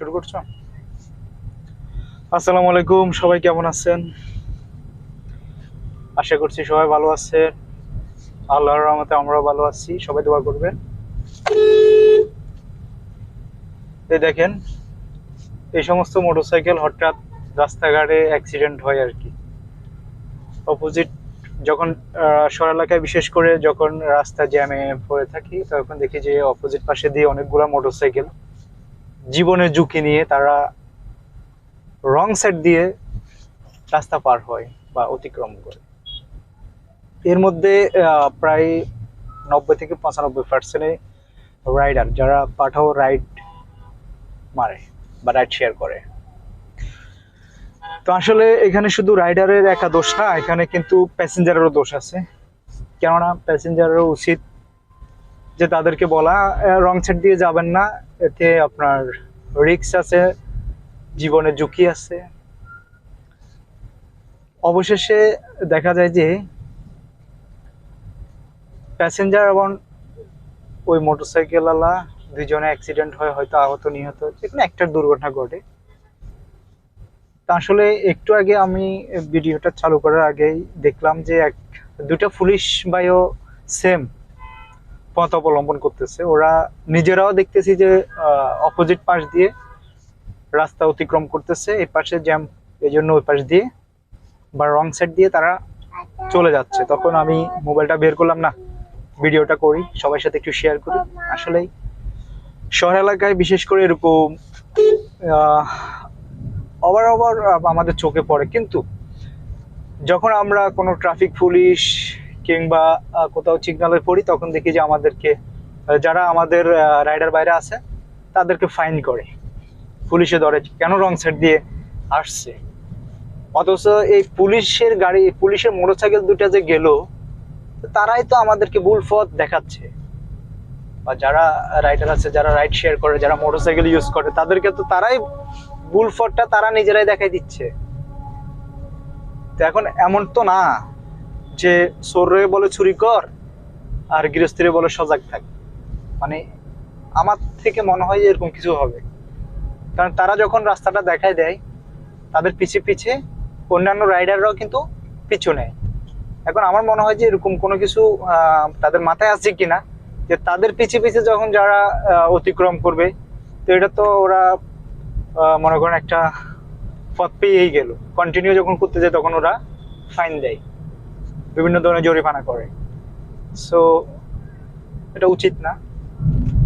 শুরু করছ? আসসালামু আলাইকুম, সবাই কেমন আছেন? আশা করছি সবাই ভালো আছেন। আল্লাহর রহমতে আমরাও ভালো আছি, সবাই দোয়া করবেন। এই দেখেন, এই সমস্ত মোটরসাইকেল হঠাৎ রাস্তাঘাটে অ্যাক্সিডেন্ট হয় আর কি। অপোজিট যখন শহর এলাকায় বিশেষ করে যখন রাস্তা জ্যামে পড়ে থাকি, তখন দেখি যে অপোজিট পাশে দিয়ে অনেকগুলো মোটরসাইকেল জীবনের ঝুঁকি নিয়ে তারা রং সাইড দিয়ে রাস্তা পার হয় বা অতিক্রম করে। এর মধ্যে প্রায় নব্বই থেকে পঁচানব্বই পার্সেন্টে রাইডার যারা পাঠাও রাইড মারে বা রাইড শেয়ার করে। তো আসলে এখানে শুধু রাইডারের একা দোষ না, এখানে কিন্তু প্যাসেঞ্জারেরও দোষ আছে। কেননা প্যাসেঞ্জারেরও উচিত যে তাদেরকে বলা রং সাইড দিয়ে যাবেন না এতে আপনার রিক্স আছে, জীবনে ঝুঁকি আছে। অবশেষে দেখা যায় যে প্যাসেঞ্জার এবং ওই মোটরসাইকেলওয়ালা দুজনে অ্যাক্সিডেন্ট হয়, হয়তো আহত, নিহত যে কোনো একটা দুর্ঘটনা ঘটে। আসলে একটু আগে আমি ভিডিওটা চালু করার আগেই দেখলাম যে এক, দুটা পুলিশ ভাইও সেম পথ অবলম্বন করতেছে। ওরা নিজেরাও দেখতেছি যে অপোজিট পাশ দিয়ে রাস্তা অতিক্রম করতেছে। এই পাশে জ্যাম এই জন্য ওই পাশ দিয়ে বা রং সাইড দিয়ে তারা চলে যাচ্ছে। তখন আমি মোবাইলটা বের করলাম, না, ভিডিওটা করি, সবার সাথে একটু শেয়ার করি। আসলেই শহর এলাকায় বিশেষ করে এরকম ওভার ওভার আমাদের চোখে পড়ে। কিন্তু যখন আমরা কোনো ট্রাফিক পুলিশ কিংবা কোথাও সিগনালে পড়ি, তখন দেখি যে আমাদেরকে যারা আমাদের রাইডার বাইরে আছে, তাদেরকে ফাইন করে। পুলিশে ধরে, কেন রং সাইড দিয়ে আসছে? অথচ এই পুলিশের গাড়ি, পুলিশের মোটরসাইকেল দুটো যে গেল, তারাই তো আমাদেরকে ভুল পথ দেখাচ্ছে। বা যারা রাইডার আছে, যারা রাইড শেয়ার করে, যারা মোটরসাইকেল ইউজ করে, তাদেরকে তো তারাই ভুল পথটা তারা নিজেরাই দেখাই দিচ্ছে। তো এখন এমন তো না। যে চোরে বলে চুরি কর আর গৃহস্থিরে বলে সজাগ থাক। মানে আমার থেকে মনে হয় এরকম কিছু হবে। কারণ তারা যখন রাস্তাটা দেখায় দেয়, তাদের পিছে পিছে অন্যান্য রাইডাররাও কিন্তু পিছু নেয়। এখন আমার মনে হয় যে এরকম কোনো কিছু তাদের মাথায় আছে কিনা, যে তাদের পিছে পিছে যখন যারা অতিক্রম করবে, তো এটা তো ওরা মনে করেন একটা পথ পেয়েই গেল। কন্টিনিউ যখন করতে যায়, তখন ওরা ফাইন দেয়। বিভিন্ন ধরনের জরিমানা করে। সো এটা উচিত না।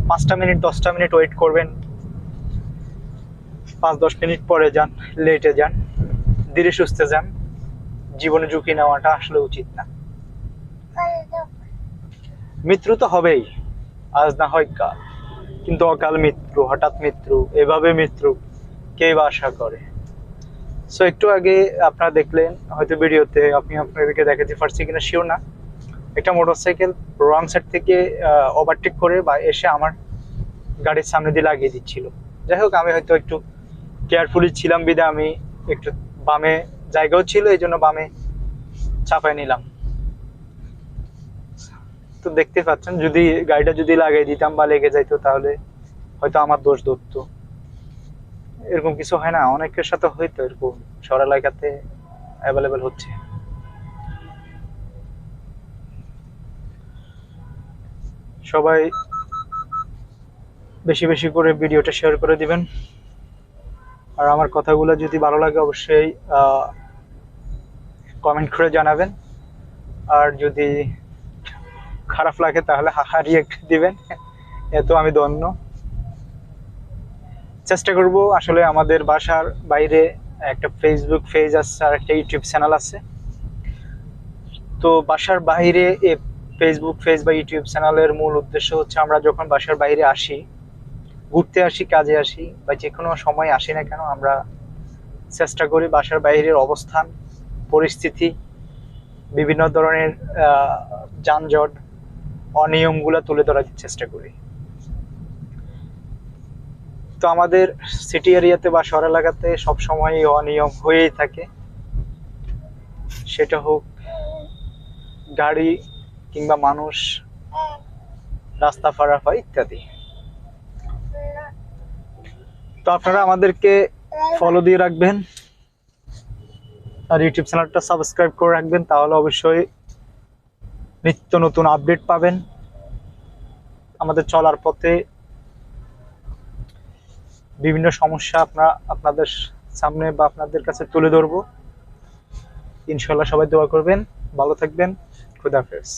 পাঁচটা মিনিট, দশটা মিনিট ওয়েট করবেন। পাঁচ, দশ মিনিট পরে যান লেটে যান, ধীরে সুস্থে যান। জীবনে ঝুঁকি নেওয়াটা আসলে উচিত না। মৃত্যু তো হবেই, আজ না হয় কাল। কিন্তু অকাল মৃত্যু হঠাৎ মৃত্যু এভাবে মৃত্যু কে বা আশা করে? সো একটু আগে আপনারা দেখলেন, হয়তো ভিডিওতে আপনি আপনাদেরকে দেখাতে পারছি কিনা শিওর না। একটা মোটরসাইকেল রং সাইড থেকে ওভারটেক করে বা এসে আমার গাড়ির সামনে দিয়ে লাগিয়ে দিচ্ছিল। যাই হোক, আমি হয়তো একটু কেয়ারফুলি ছিলাম বিদে আমি একটু বামে জায়গাও ছিল, এই জন্য বামে চাপায় নিলাম। তো দেখতে পাচ্ছেন, যদি গাড়িটা যদি লাগাই দিতাম বা লেগে যাইতো, তাহলে হয়তো আমার দোষ ধরতো। এরকম কিছু হয় না। অনেকের সাথে হয়তো এরকম শহর এলাকাতে অ্যাভেলেবেল হচ্ছে। সবাই বেশি বেশি করে ভিডিওটা শেয়ার করে দিবেন। আর আমার কথাগুলো যদি ভালো লাগে, অবশ্যই কমেন্ট করে জানাবেন। আর যদি খারাপ লাগে, তাহলে হাহা রিয়েক্ট দিবেন এত আমি ধন্য। চেষ্টা করব। আসলে আমাদের বাসার বাইরে একটা ফেসবুক পেজ আছে আর একটা ইউটিউব চ্যানেল আছে। তো বাসার বাইরে এ ফেসবুক পেজ বা ইউটিউব চ্যানেলের মূল উদ্দেশ্য হচ্ছে আমরা যখন বাসার বাইরে আসি, ঘুরতে আসি, কাজে আসি বা যে কোনো সময় আসি না কেন আমরা চেষ্টা করি বাসার বাইরের অবস্থান, পরিস্থিতি, বিভিন্ন ধরনের যানজট, অনিয়মগুলো তুলে ধরার চেষ্টা করি। তো আমাদের সিটি এরিয়াতে বা শহর এলাকাতে সবসময় অনিয়ম হয়েই থাকে। সেটা হোক গাড়ি কিংবা মানুষ, রাস্তা পারাপার ইত্যাদি। তো আপনারা আমাদেরকে ফলো দিয়ে রাখবেন আর ইউটিউব চ্যানেলটা সাবস্ক্রাইব করে রাখবেন, তাহলে অবশ্যই নিত্য নতুন আপডেট পাবেন। আমাদের চলার পথে বিভিন্ন সমস্যা আপনার আপনাদের সামনে বা আপনাদের কাছে তুলে ধরবো। ইনশাল্লাহ সবাই দোয়া করবেন, ভালো থাকবেন খুদাহাফেজ